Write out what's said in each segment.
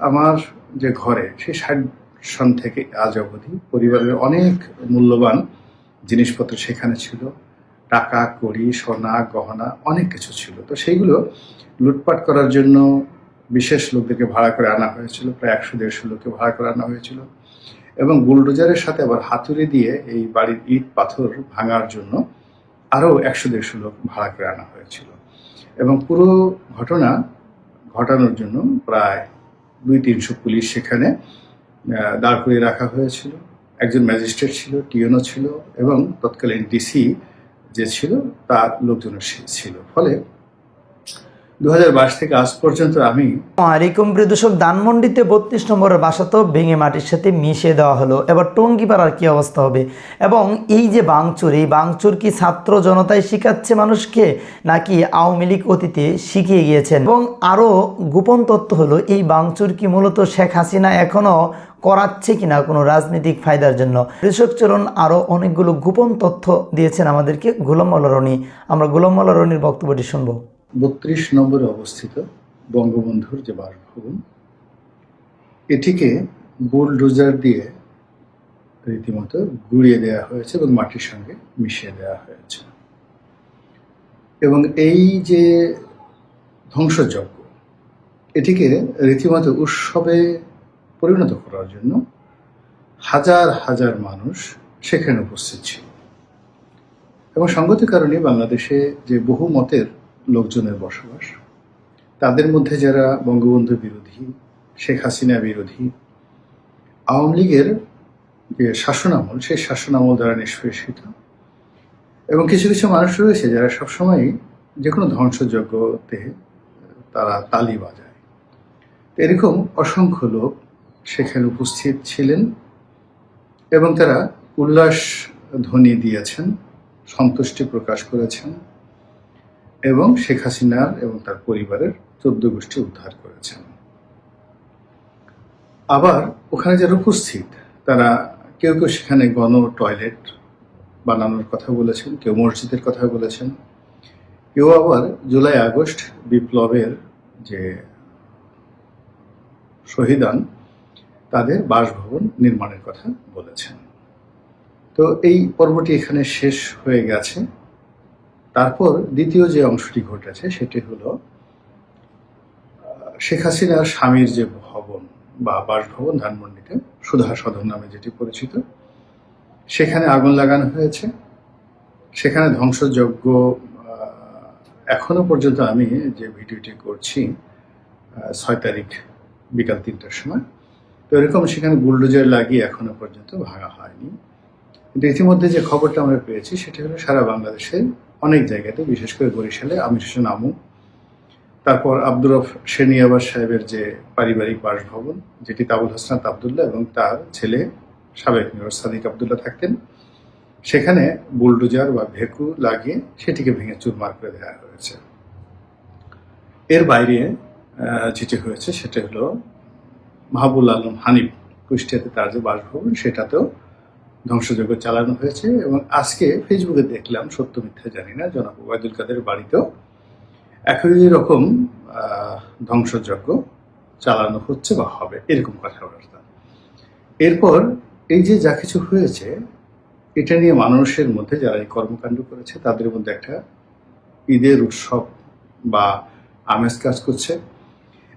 আমার যে ঘরে, সেই ষাট সন থেকে আজ অবধি পরিবারের অনেক মূল্যবান জিনিসপত্র সেখানে ছিল। টাকা, কড়ি, সোনা, গহনা, অনেক কিছু ছিল। তো সেইগুলো লুটপাট করার জন্য বিশেষ লোকদেরকে ভাড়া করে আনা হয়েছিল। প্রায় একশো দেড়শো লোককে ভাড়া করে আনা হয়েছিল। এবং বুলডোজারের সাথে আবার হাতুড়ি দিয়ে এই বাড়ির ইট, পাথর ভাঙার জন্য আরও একশো দেড়শো লোক ভাড়া করে আনা হয়েছিল। এবং পুরো ঘটনা ঘটানোর জন্য প্রায় দুই তিনশো পুলিশ সেখানে দাঁড় করিয়ে রাখা হয়েছিল। একজন ম্যাজিস্ট্রেট ছিল, টিএনও ছিল এবং তৎকালীন ডিসি যে ছিল, তার লোকজনের ছিল। ফলে দু থেকে আজ পর্যন্ত আমি প্রিয় দর্শক বত্রিশ নম্বরের বাসা তো ভেঙে মাটির সাথে মিশিয়ে দেওয়া হলো। এবার টঙ্গিপাড়ার অবস্থা হবে? এবং এই যে বাংচুর, এই বাংচুর কি ছাত্র জনতায় শিখাচ্ছে মানুষকে, নাকি আওয়ামী লীগ অতীতে শিখিয়ে গিয়েছেন? এবং আরও গোপন তথ্য হলো, এই বাংচুর কি মূলত শেখ হাসিনা এখনও করাচ্ছে কিনা কোনো রাজনৈতিক ফায়দার জন্য? কৃষক চরণ আরও অনেকগুলো গোপন তথ্য দিয়েছেন আমাদেরকে গোলাম মোল্লা রনি। আমরা গোলাম মোল্লা রনির বক্তব্যটি শুনব। বত্রিশ নম্বরে অবস্থিত বঙ্গবন্ধুর যে বাসভবন, এটিকে বুলডোজার দিয়ে রীতিমতো গুড়িয়ে দেওয়া হয়েছে এবং মাটির সঙ্গে মিশিয়ে দেওয়া হয়েছে। এবং এই যে ধ্বংসযজ্ঞ, এটিকে রীতিমতো উৎসবে পরিণত করার জন্য হাজার হাজার মানুষ সেখানে উপস্থিত ছিল। এবং সঙ্গত কারণে বাংলাদেশে যে বহু মতের লোকজনের বসবাস। তাদের মধ্যে যারা বঙ্গবন্ধু বিরোধী, শেখ হাসিনা বিরোধী, আওয়ামী লীগের যে শাসনামল সেই শাসনামল দ্বারা নিষ্পেষিত এবং কিছু কিছু মানুষ রয়েছে যারা সবসময় যে কোনো ধ্বংসযজ্ঞতে তারা তালি বাজায়। এরকম অসংখ্য লোক সেখানে উপস্থিত ছিলেন এবং তারা উল্লাস ধ্বনি দিয়েছেন, সন্তুষ্টি প্রকাশ করেছেন। এবং শেখ হাসিনার এবং তার পরিবারের চোদ্দ গোষ্ঠী উদ্ধার করেছেন। আবার ওখানে যারা উপস্থিত, তারা কেউ কেউ সেখানে গণ টয়লেট বানানোর কথা বলেছেন, কেউ মসজিদের কথা বলেছেন। কেউ আবার জুলাই আগস্ট বিপ্লবের যে শহীদান, তাদের বাসভবন নির্মাণের কথা বলেছেন। তো এই পর্বটি এখানে শেষ হয়ে গেছে। তারপর দ্বিতীয় যে অংশটি ঘটেছে সেটি হলো শেখ হাসিনার স্বামীর যে ভবন বা বাসভবন ধানমন্ডিতে সুধা সদন নামে যেটি পরিচিত, সেখানে আগুন লাগানো হয়েছে। সেখানে ধ্বংসযজ্ঞ এখনও পর্যন্ত আমি যে ভিডিওটি করছি ছয় তারিখ বিকাল তিনটার সময়, তো এরকম সেখানে বুলডোজার লাগিয়ে এখনও পর্যন্ত ভাঙা হয়নি। কিন্তু ইতিমধ্যে যে খবরটা আমরা পেয়েছি সেটি হলো সারা বাংলাদেশের অনেক জায়গাতে, বিশেষ করে বরিশালে, আমির হোসেন আমু, তারপর আব্দুর রফ শেনিয়াবাস সাহেবের যে পারিবারিক বাসভবন, যেটি তাবুল হাসনাত আবদুল্লাহ এবং তার ছেলে সাবেক মেয়র সাদিক আবদুল্লাহ থাকতেন, সেখানে বুলডোজার বা ভেকু লাগিয়ে সেটিকে ভেঙে চুরমার করে দেওয়া হয়েছে। এর বাইরে যেটি হয়েছে সেটা হলো মাহবুল আলম হানিফ কুষ্টিয়াতে তার যে বাসভবন, সেটাতেও ধ্বংসযজ্ঞ চালানো হয়েছে এবং আজকে ফেসবুকে দেখলাম, সত্য মিথ্যা জানি না, জনাব ওবায়দুল কাদের বাড়িতেও একই রকম ধ্বংসযজ্ঞ চালানো হচ্ছে বা হবে, এরকম কথাবার্তা এরপর এই যে যা কিছু হয়েছে, এটা নিয়ে মানুষের মধ্যে যারা এই কর্মকাণ্ড করেছে, তাদের মধ্যে একটা ঈদের উৎসব বা আমেজ কাজ করছে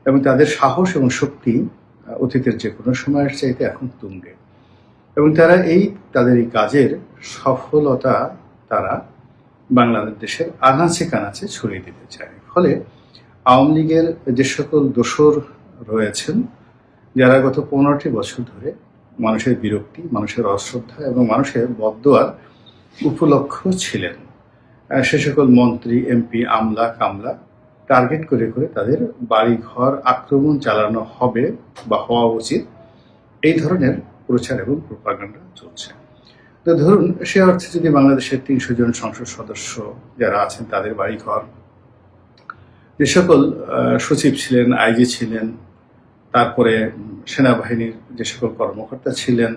এবং তাদের সাহস এবং শক্তি অতীতের যে কোনো সময়ের চাইতে এখন তুঙ্গে। এবং তারা এই তাদের এই কাজের সফলতা তারা বাংলাদেশের আনাচে কানাচে ছড়িয়ে দিতে চায়। ফলে আওয়ামী লীগের যে সকল দোসর রয়েছেন, যারা গত পনেরোটি বছর ধরে মানুষের বিরক্তি, মানুষের অশ্রদ্ধা এবং মানুষের বদোয়ার উপলক্ষ ছিলেন সে সকল মন্ত্রী, এমপি, আমলা, কামলা টার্গেট করে করে তাদের বাড়ি ঘর আক্রমণ চালানো হবে বা হওয়া উচিত, এই ধরনের প্রচার এবং প্রপাগান্ডা চলছে। তো ধরুন সে অর্থে যদি বাংলাদেশের তিনশো জন সংসদ সদস্য যারা আছেন, তাদের বাড়িঘর, যে সকল সচিব ছিলেন, আইজি ছিলেন, তারপরে সেনাবাহিনীর যে সকল কর্মকর্তা ছিলেন,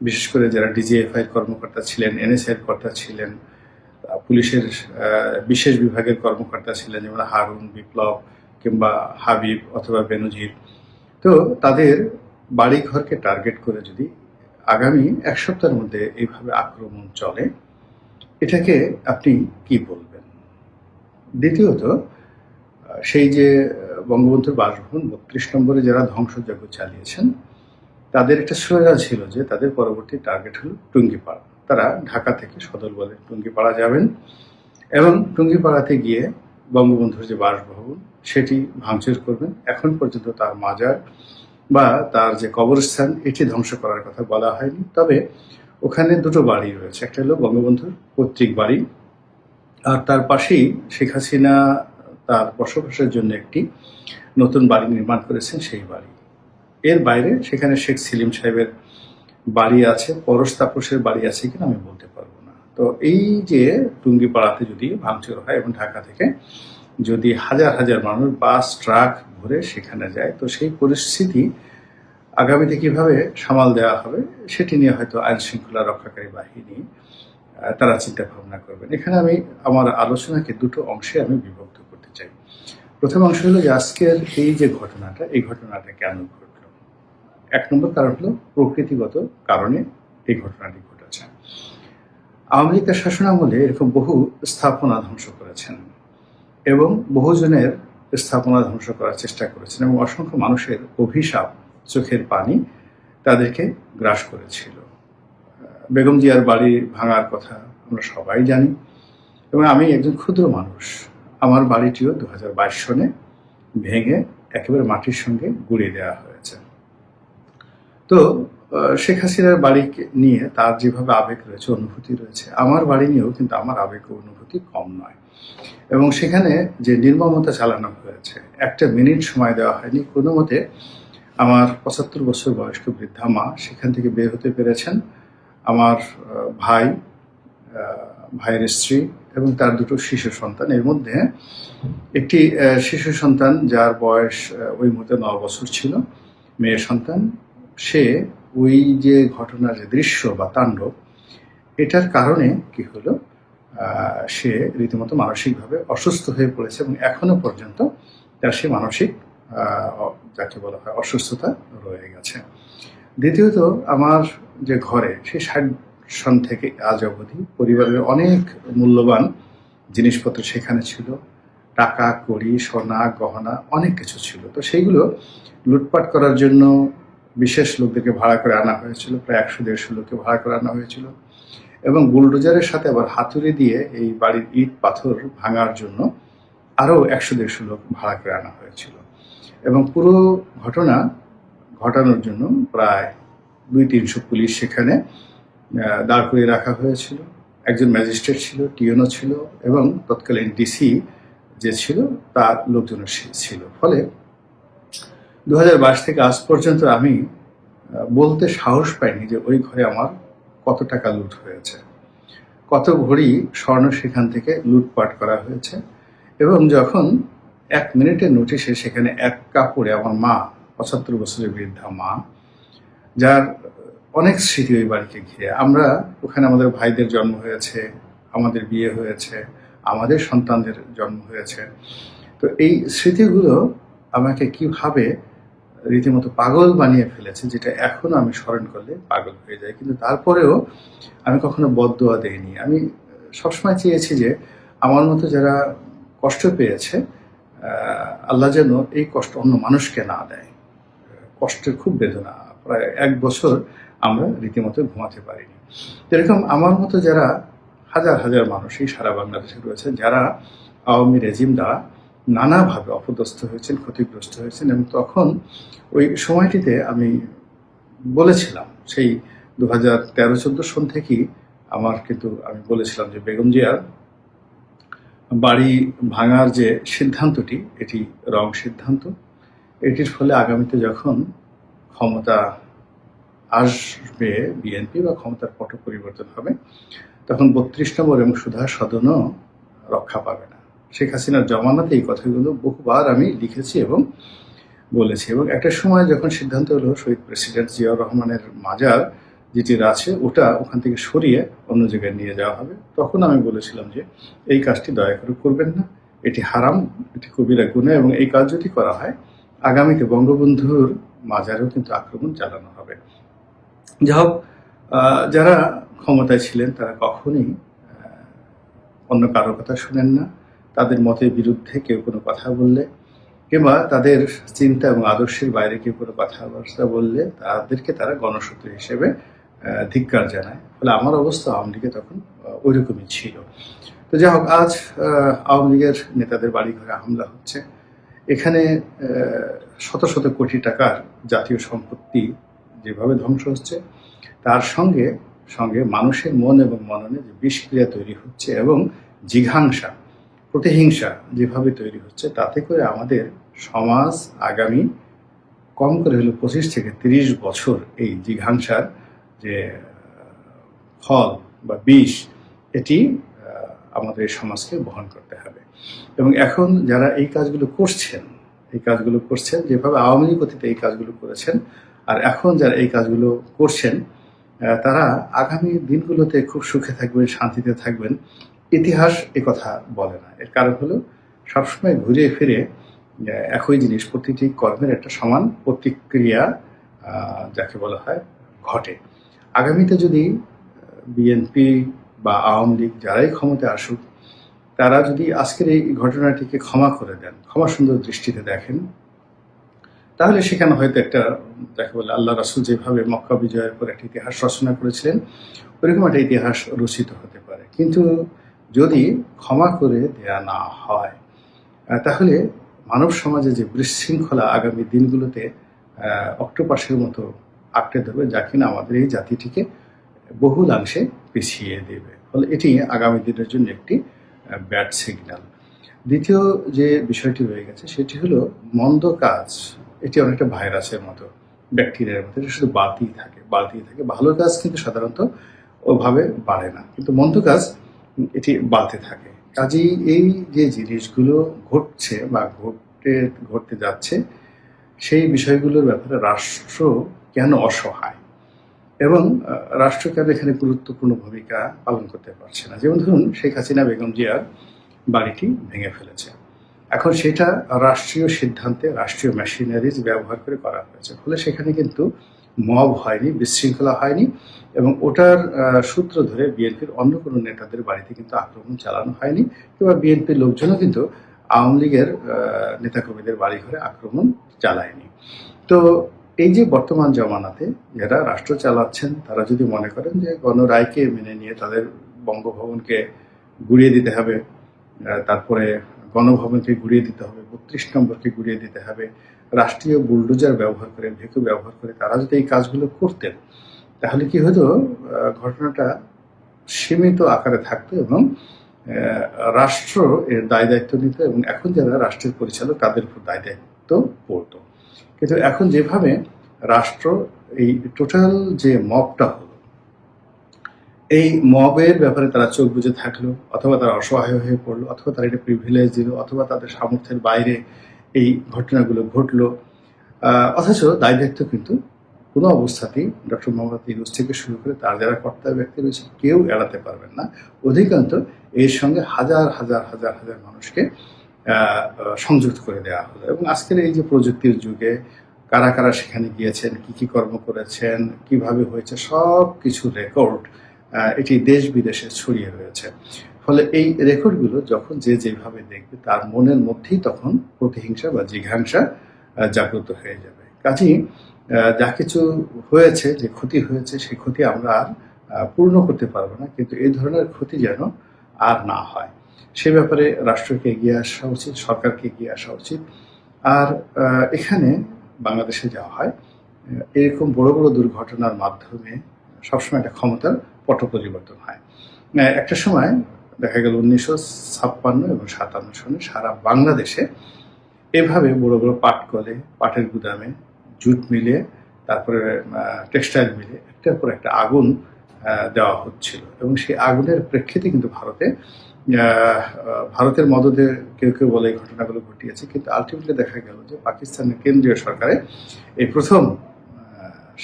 বিশেষ করে যারা ডিজিএফআই কর্মকর্তা ছিলেন এনএসআই কর্তা ছিলেন পুলিশের বিশেষ বিভাগের কর্মকর্তা ছিলেন, যেমন হারুন, বিপ্লব কিংবা হাবিব অথবা বেনজির। তো তাদের বাড়ি ঘরকে টার্গেট করে যদি আগামী এক সপ্তাহের মধ্যে এইভাবে আক্রমণ চলে, এটাকে আপনি কি বলবেন? দ্বিতীয়ত, সেই যে, বঙ্গবন্ধুর বাসভবন বত্রিশ নম্বরে যারা ধ্বংসযজ্ঞ চালিয়েছেন, তাদের একটা স্লোগান ছিল যে তাদের পরবর্তী টার্গেট হল টুঙ্গিপাড়া। তারা ঢাকা থেকে সদর বলে টুঙ্গিপাড়া যাবেন এবং টুঙ্গিপাড়াতে গিয়ে বঙ্গবন্ধুর যে বাসভবন, সেটি ভাঙচুর করবেন। এখন পর্যন্ত তার মাজার বা তার যে কবরস্থান, এটি ধ্বংস করার কথা বলা হয়নি। তবে ওখানে দুটো বাড়ি রয়েছে। একটা হলো বঙ্গবন্ধুর পৈতৃক বাড়ি, আর তার পাশেই শেখ হাসিনা তার বসবাসের জন্য একটি নতুন বাড়ি নির্মাণ করেছেন সেই বাড়ি। এর বাইরে সেখানে শেখ সেলিম সাহেবের বাড়ি আছে, পরশ তাপসের বাড়ি আছে কিনা আমি বলতে পারব না। তো এই যে টুঙ্গিপাড়াতে যদি ভাঙচুর হয় এবং ঢাকা থেকে যদি হাজার হাজার মানুষ বাস, ট্রাক ভরে সেখানে যায়। তো সেই পরিস্থিতি আগামীতে কীভাবে সামাল দেওয়া হবে সেটি নিয়ে হয়তো আইন শৃঙ্খলা রক্ষাকারী বাহিনী তারা চিন্তা ভাবনা করবেন। এখানে আমি, আমার আলোচনাকে দুটো অংশে আমি বিভক্ত করতে চাই। প্রথম অংশ হলো যে আজকের এই যে ঘটনাটা, এই ঘটনাটা কেন ঘটলো? এক নম্বর কারণ হলো প্রকৃতিগত কারণে এই ঘটনাটি ঘটেছে। লীগের শাসনামলে এরকম বহু স্থাপনা ধ্বংস করেছেন এবং বহুজনের স্থাপনা ধ্বংস করার চেষ্টা করেছেন এবং অসংখ্য মানুষের অভিশাপ চোখের পানি তাদেরকে গ্রাস করেছিল। বেগম জিয়ার বাড়ি ভাঙার কথা আমরা সবাই জানি এবং আমি একজন ক্ষুদ্র মানুষ। আমার বাড়িটিও দু হাজার বাইশ সনে ভেঙে একেবারে মাটির সঙ্গে গুঁড়িয়ে দেওয়া হয়েছে। তো শেখ হাসিনার বাড়ি নিয়ে তার যেভাবে আবেগ রয়েছে, অনুভূতি রয়েছে, আমার বাড়ি নিয়েও কিন্তু আমার আবেগ অনুভূতি কম নয়। এবং সেখানে যে নির্মমতা চালানো হয়েছে, একটা মিনিট সময় দেওয়া হয়নি। কোনো মতে আমার পঁচাত্তর বছর বয়স্ক বৃদ্ধা মা সেখান থেকে বের হতে পেরেছেন। আমার ভাই ভাইয়ের স্ত্রী এবং তার দুটো শিশু সন্তান। এর মধ্যে একটি শিশু সন্তান যার বয়স ওই মুহূর্তে ন বছর ছিল। মেয়ের সন্তান। সে ওই যে ঘটনার যে দৃশ্য বা তাণ্ডব, এটার কারণে কি হলো? সে রীতিমতো মানসিকভাবে অসুস্থ হয়ে পড়েছে এবং এখনও পর্যন্ত তার সে মানসিক যাকে বলা হয় অসুস্থতা রয়ে গেছে। দ্বিতীয়ত, আমার যে ঘরে সেই ষাট সন থেকে আজ অবধি পরিবারের অনেক মূল্যবান জিনিসপত্র সেখানে ছিল। টাকা, কড়ি, সোনা, গহনা অনেক কিছু ছিল। তো সেইগুলো লুটপাট করার জন্য বিশেষ লোকদেরকে ভাড়া করে আনা হয়েছিল, প্রায় একশো দেড়শো লোককে ভাড়া করে আনা হয়েছিল। এবং বুলডোজারের সাথে আবার হাতুড়ি দিয়ে এই বাড়ির ইট পাথর ভাঙার জন্য আরও একশো দেড়শো লোক ভাড়া করে আনা হয়েছিল। এবং পুরো ঘটনা ঘটানোর জন্য প্রায় দুই তিনশো পুলিশ সেখানে দাঁড় করিয়ে রাখা হয়েছিল। একজন ম্যাজিস্ট্রেট ছিল, টিএনও ছিল এবং তৎকালীন ডিসি যে ছিল, তার লোকজনও ছিল। ফলে দু হাজার বাইশ থেকে আজ পর্যন্ত আমি বলতে সাহস পাইনি যে ওই ঘরে আমার কত টাকা লুট হয়েছে। কত ঘড়ি স্বর্ণ সেখান থেকে লুটপাট করা হয়েছে এবং যখন এক মিনিটের নোটিশে সেখানে এক কাপড়ে আমার মা, পঁচাত্তর বছরের বৃদ্ধা মা, যার অনেক স্মৃতি ওই বাড়িকে ঘিরে। আমরা ওখানে আমাদের ভাইদের জন্ম হয়েছে, আমাদের বিয়ে হয়েছে, আমাদের সন্তানদের জন্ম হয়েছে। তো এই স্মৃতিগুলো আমাকে কীভাবে রীতিমতো পাগল বানিয়ে ফেলেছে যেটা এখনও আমি স্মরণ করলে পাগল হয়ে যায়। কিন্তু তারপরেও আমি কখনো বদদোয়া দেইনি। আমি সবসময় চেয়েছি যে আমার মতো যারা কষ্ট পেয়েছে আল্লাহ যেন এই কষ্ট অন্য মানুষকে না দেয়। কষ্টের খুব বেদনা। প্রায় এক বছর আমরা রীতিমতো ঘুমাতে পারিনি। এরকম আমার মতো যারা হাজার হাজার মানুষই সারা বাংলাদেশে রয়েছে, যারা আওয়ামী রেজিম দ্বারা নানাভাবে অপদস্থ হয়েছেন, ক্ষতিগ্রস্ত হয়েছেন এবং তখন ওই সময়টিতে আমি বলেছিলাম, সেই দু হাজার তেরো চোদ্দ সন থেকেই আমার কিন্তু আমি বলেছিলাম যে বেগম জিয়ার বাড়ি ভাঙার যে সিদ্ধান্তটি, এটি রং সিদ্ধান্ত, এটির ফলে আগামীতে যখন ক্ষমতা আসবে বিএনপি বা ক্ষমতার পট পরিবর্তন হবে, তখন বত্রিশ নম্বর এবং সুধা সদনও রক্ষা পাবে শেখ হাসিনার জমানাতে এই কথাগুলো বহুবার আমি লিখেছি এবং বলেছি এবং একটা সময় যখন সিদ্ধান্ত হলো শহীদ প্রেসিডেন্ট জিয়াউর রহমানের মাজার যেটি আছে, ওটা ওখান থেকে সরিয়ে অন্য জায়গায় নিয়ে যাওয়া হবে। তখন আমি বলেছিলাম যে এই কাজটি দয়া করে করবেন না। এটি হারাম, এটি কবিরা গুণা এবং এই কাজ যদি করা হয়, আগামীতে বঙ্গবন্ধুর মাজারেও কিন্তু আক্রমণ চালানো হবে। যাই হোক যারা ক্ষমতায় ছিলেন তারা কখনই অন্য কারও কথা শুনেন না। তাদের মতের বিরুদ্ধে কেউ কোনো কথা বললে, কিংবা তাদের চিন্তা এবং আদর্শের বাইরে কেউ কোনো কথাবার্তা বললে তাদেরকে তারা গণশত্রু হিসেবে ধিক্কার জানায়। ফলে আমার অবস্থা আওয়ামী লীগে তখন ওইরকমই ছিল। তো যাই হোক, আজ আওয়ামী লীগের নেতাদের বাড়ি ঘরে হামলা হচ্ছে। এখানে শত শত কোটি টাকার জাতীয় সম্পত্তি যেভাবে ধ্বংস হচ্ছে, তার সঙ্গে সঙ্গে মানুষের মন এবং মননে যে বিষক্রিয়া তৈরি হচ্ছে এবং জিঘাংসা প্রতিহিংসা যেভাবে তৈরি হচ্ছে, তাতে করে আমাদের সমাজ আগামী কম করে হলো পঁচিশ থেকে তিরিশ বছর এই জিঘাংসার যে ফল বা বিষ, এটি আমাদের সমাজকে বহন করতে হবে। এবং এখন যারা এই কাজগুলো করছেন, এই কাজগুলো করছেন, যেভাবে আওয়ামী লীগ অতীতে এই কাজগুলো করেছেন, আর এখন যারা এই কাজগুলো করছেন তারা আগামী দিনগুলোতে খুব সুখে থাকবেন, শান্তিতে থাকবেন। ইতিহাস কথা বলে না। এর কারণ হলো, সবসময় ঘুরে ফিরে একই জিনিস, প্রতিটি কর্মের একটা সমান প্রতিক্রিয়া যাকে বলা হয়, ঘটে। আগামীতে যদি বিএনপি বা আওয়ামী লীগ যারাই ক্ষমতায় আসুক, তারা যদি আজকের এই ঘটনাটিকে ক্ষমা করে দেন, ক্ষমা সুন্দর দৃষ্টিতে দেখেন, তাহলে সেখানে হয়তো একটা, যাকে বলে আল্লাহ রাসুল যেভাবে মক্কা বিজয়ের পর একটা ইতিহাস রচনা করেছিলেন ওইরকম একটা ইতিহাস রচিত হতে পারে। কিন্তু যদি ক্ষমা করে দেয়া না হয় তাহলে মানব সমাজে যে বিশৃঙ্খলা আগামী দিনগুলোতে অক্টোপাসের মতো আঁকড়ে ধরবে, যা কিনা আমাদের এই জাতিটিকে বহুলাংশে পিছিয়ে দেবে। ফলে এটি আগামী দিনের জন্য একটি ব্যাড সিগন্যাল। দ্বিতীয় যে বিষয়টি রয়ে গেছে, সেটি হলো মন্দ কাজ। এটি অনেকটা ভাইরাসের মতো, ব্যাকটেরিয়ার মতো। এটা শুধু বাড়তেই থাকে। বাড়তেই থাকে। ভালো কাজ কিন্তু সাধারণত ওভাবে বাড়ে না। কিন্তু মন্দ কাজ এটি বাড়তে থাকে। কাজেই এই যে জিনিসগুলো ঘটছে বা ঘটতে ঘটতে যাচ্ছে, সেই বিষয়গুলোর ব্যাপারে রাষ্ট্র কেন অসহায়? এবং রাষ্ট্র কেন এখানে গুরুত্বপূর্ণ ভূমিকা পালন করতে পারছে না? যেমন ধরুন, শেখ হাসিনা বেগম জিয়ার বাড়িটি ভেঙে ফেলেছে। এখন সেটা রাষ্ট্রীয় সিদ্ধান্তে, রাষ্ট্রীয় মেশিনারিজ ব্যবহার করে করা হয়েছে। ফলে সেখানে কিন্তু মব হয়নি, বিশৃঙ্খলা হয়নি এবং ওটার সূত্র ধরে বিএনপির অন্য কোনো নেতাদের বাড়িতে কিন্তু আক্রমণ চালানো হয়নি কিংবা বিএনপির লোকজনও কিন্তু আওয়ামী লীগের নেতাকর্মীদের বাড়ি ঘরে আক্রমণ চালায়নি। তো এই যে বর্তমান জমানাতে যারা রাষ্ট্র চালাচ্ছেন, তারা যদি মনে করেন যে গণরায়কে মেনে নিয়ে তাদের বঙ্গভবনকে গুড়িয়ে দিতে হবে তারপরে গণভবনকে ঘুরিয়ে দিতে হবে, বত্রিশ নম্বরকে ঘুরিয়ে দিতে হবে রাষ্ট্রীয় বুলডোজার ব্যবহার করে, ভেকু ব্যবহার করে তারা যদি এই কাজগুলো করতেন, তাহলে কি হতো? ঘটনাটা সীমিত আকারে থাকতো এবং রাষ্ট্র এর দায় দায়িত্ব নিত এবং এখন যারা রাষ্ট্রের পরিচালক তাদের উপর দায় দায়িত্ব পড়তো। কিন্তু এখন যেভাবে রাষ্ট্র এই টোটাল যে মবটা হলো, এই মবের ব্যাপারে তারা চোখ বুঝে থাকল, অথবা তারা অসহায় হয়ে পড়ল, অথবা তারা এটা প্রিভিলেজ দিল, অথবা তাদের সামর্থ্যের বাইরে এই ঘটনাগুলো ঘটলো। অথচ দায় দায়িত্ব কিন্তু কোনো অবস্থাতেই ডক্টর মোহাম্মদ ইউনুস থেকে শুরু করে তার যারা কর্তার ব্যক্তি রয়েছে কেউ এড়াতে পারবেন না। অধিকান্ত এর সঙ্গে হাজার হাজার হাজার হাজার মানুষকে সংযুক্ত করে দেওয়া হলো এবং আজকের এই যে প্রযুক্তির যুগে কারা কারা সেখানে গিয়েছেন, কি কি কর্ম করেছেন, কীভাবে হয়েছে সব কিছু রেকর্ড এটি দেশ বিদেশে ছড়িয়ে রয়েছে। ফলে এই রেকর্ডগুলো যখন যে যেভাবে দেখবে, তার মনের মধ্যেই তখন প্রতিহিংসা বা জিঘাংসা জাগ্রত হয়ে যাবে। কাজেই যা কিছু হয়েছে, যে ক্ষতি হয়েছে, সেই ক্ষতি আমরা আর পূর্ণ করতে পারব না। কিন্তু এই ধরনের ক্ষতি যেন আর না হয়। সে ব্যাপারে রাষ্ট্রকে এগিয়ে আসা উচিত, সরকারকে এগিয়ে আসা উচিত। আর এখানে বাংলাদেশে যাওয়া হয় এরকম বড় বড় দুর্ঘটনার মাধ্যমে সবসময় একটা ক্ষমতার পট পরিবর্তন হয় একটা সময় দেখা গেল উনিশশো ছাপ্পান্ন এবং সাতান্ন সনে সারা বাংলাদেশে এভাবে বড় বড় পাট কলে পাটের গুদামে জুট মিলে, তারপরে টেক্সটাইল মিলে একটার পর একটা আগুন দেওয়া হচ্ছিল। এবং সেই আগুনের প্রেক্ষিতে কিন্তু ভারতে ভারতের মদদে কেউ কেউ বলে এই ঘটনাগুলো ঘটিয়েছে। কিন্তু আলটিমেটলি দেখা গেল যে পাকিস্তানের কেন্দ্রীয় সরকারে এই প্রথম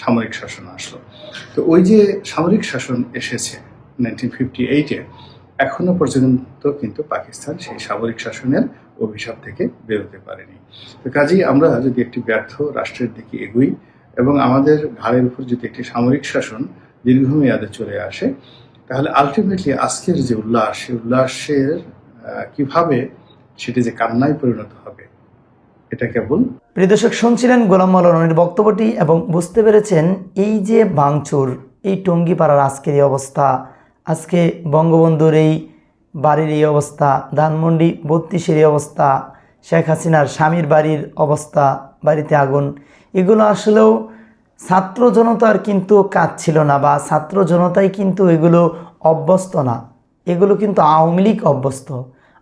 সামরিক শাসন আসলো। তো ওই যে সামরিক শাসন এসেছে নাইনটিন ফিফটি এইটে এখনও পর্যন্ত কিন্তু পাকিস্তান সেই সামরিক শাসনের অভিশাপ থেকে বেরোতে পারেনি। তো কাজেই আমরা যদি একটি ব্যর্থ রাষ্ট্রের দিকে এগুই এবং আমাদের ঘাড়ের উপর যদি একটি সামরিক শাসন দীর্ঘমেয়াদে চলে আসে, তাহলে আলটিমেটলি আজকের যে উল্লাস, সেই উল্লাসের কীভাবে সেটি যে কান্নায় পরিণত হবে, এটা কেবল প্রিয় দর্শক, শুনছিলেন গোলাম মৌলানির বক্তব্যটি এবং বুঝতে পেরেছেন এই যে ভাঙচুর, এই টঙ্গিপাড়ার আজকের এই অবস্থা আজকে বঙ্গবন্ধুর এই বাড়ির এই অবস্থা, ধানমন্ডি বত্রিশের এই অবস্থা, শেখ হাসিনার স্বামীর বাড়ির অবস্থা, বাড়িতে আগুন, এগুলো আসলেও ছাত্র জনতার কিন্তু কাজ ছিল না বা ছাত্র জনতাই কিন্তু এগুলো অভ্যস্ত না। এগুলো কিন্তু আওয়ামী লীগ অভ্যস্ত।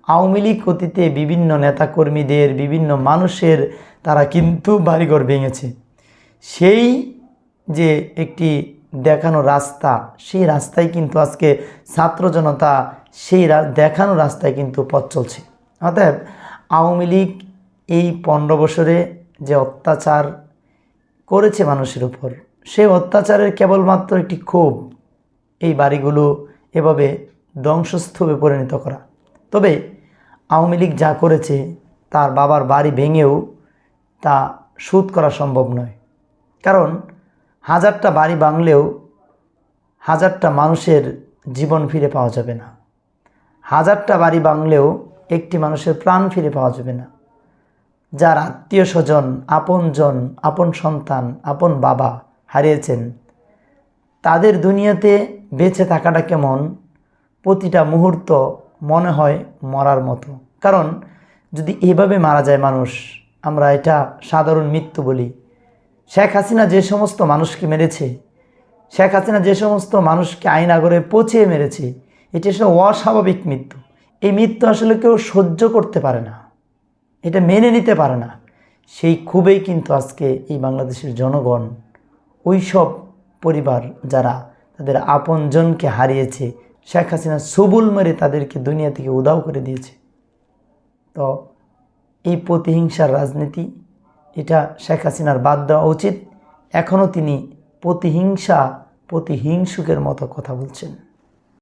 আওয়ামী লীগ অতীতে বিভিন্ন নেতাকর্মীদের, বিভিন্ন মানুষের তারা কিন্তু বাড়িঘর ভেঙেছে। সেই যে একটি দেখানো রাস্তা, সেই রাস্তায় কিন্তু আজকে ছাত্র জনতা সেই দেখানো রাস্তায় কিন্তু পথ চলছে। অতএব আওয়ামী লীগ এই পনেরো বছরে যে অত্যাচার করেছে মানুষের উপর সেই অত্যাচারের কেবলমাত্র একটি ক্ষোভ, এই বাড়িগুলো এভাবে ধ্বংসস্তূপে পরিণত করা। তবে আওয়ামী লীগ যা করেছে, তার বাবার বাড়ি ভেঙেও তা শোধ করা সম্ভব নয়। কারণ হাজারটা বাড়ি ভাঙলেও হাজারটা মানুষের জীবন ফিরে পাওয়া যাবে না। হাজারটা বাড়ি ভাঙলেও একটি মানুষের প্রাণ ফিরে পাওয়া যাবে না। যার আত্মীয় স্বজন আপনজন আপন সন্তান, আপন বাবা হারিয়েছেন, তাদের দুনিয়াতে বেঁচে থাকাটা কেমন? প্রতিটা মুহূর্ত মনে হয় মরার মতো। কারণ যদি এভাবে মারা যায় মানুষ, আমরা এটা সাধারণ মৃত্যু বলি। শেখ হাসিনা যে সমস্ত মানুষকে মেরেছে, শেখ হাসিনা যে সমস্ত মানুষকে আইনাগরে পচিয়ে মেরেছে, এটি আসলে অস্বাভাবিক মৃত্যু। এই মৃত্যু আসলে কেউ সহ্য করতে পারে না, এটা মেনে নিতে পারে না। সেই খুবই কিন্তু আজকে এই বাংলাদেশের জনগণ, ওই সব পরিবার যারা তাদের আপনজনকে হারিয়েছে, শেখ হাসিনা সবুল মেরে তাদেরকে দুনিয়া থেকে উদাও করে দিয়েছে। তো এই প্রতিহিংসার রাজনীতি এটা শেখ হাসিনার বাদ দেওয়া উচিত। এখনও তিনি প্রতিহিংসা প্রতিহিংসুকের মতো কথা বলছেন।